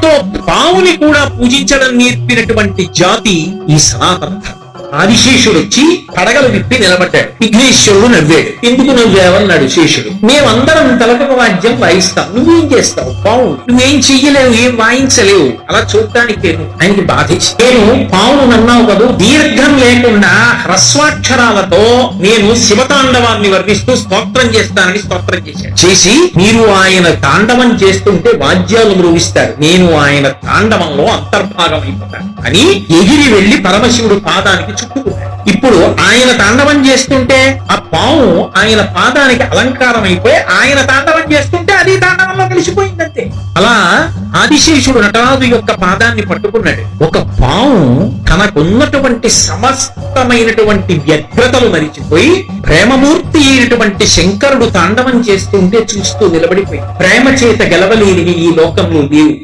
ప్రేమతో పావుని కూడా పూజించడం నేర్పినటువంటి జాతి ఈ సనాతన ధర్మం. ఆదిశేషుడు వచ్చి పడగలు విప్పి నిలబడ్డాడు. విఘ్నేశ్వరుడు నవ్వాడు. ఎందుకు నవ్వావన్నాడు శేషుడు. మేమందరం తలకొక వాద్యం వాయిస్తాం. నువ్వేం చేస్తావు? పావు నువ్వేం చెయ్యలేవు ఏం వాయించలేవు. అలా చూడటానికి ఆయనకి బాధించి నేను పావును నన్నావు కదా? దీర్ఘ లేకుండా హ్రస్వాక్షరాలతో నేను శివతాండవాన్ని వర్ణిస్తూ స్తోత్రం చేస్తానని స్తోత్రం చేశాను చేసి మీరు ఆయన తాండవం చేస్తుంటే వాద్యాలు మృగిస్తారు నేను ఆయన తాండవంలో అంతర్భాగం అయిపోతాను. అని ఎగిరి వెళ్ళి పరమశివుడు పాదానికి చుట్టుకున్నాడు. ఇప్పుడు ఆయన తాండవం చేస్తుంటే ఆ పాము ఆయన పాదానికి అలంకారం అయిపోయి ఆయన తాండవం చేస్తుంటే అది అలా ఆదిశేషుడు నటరాజు యొక్క పాదాన్ని పట్టుకున్నాడు. ఒక పాము తనకున్నటువంటి సమస్తమైనటువంటి వ్యగ్రతలు మరిచిపోయి ప్రేమమూర్తి అయినటువంటి శంకరుడు తాండవం చేస్తుంటే చూస్తూ నిలబడిపోయి ప్రేమ చేత గెలవలేనివి ఈ లోకంలో లేవు.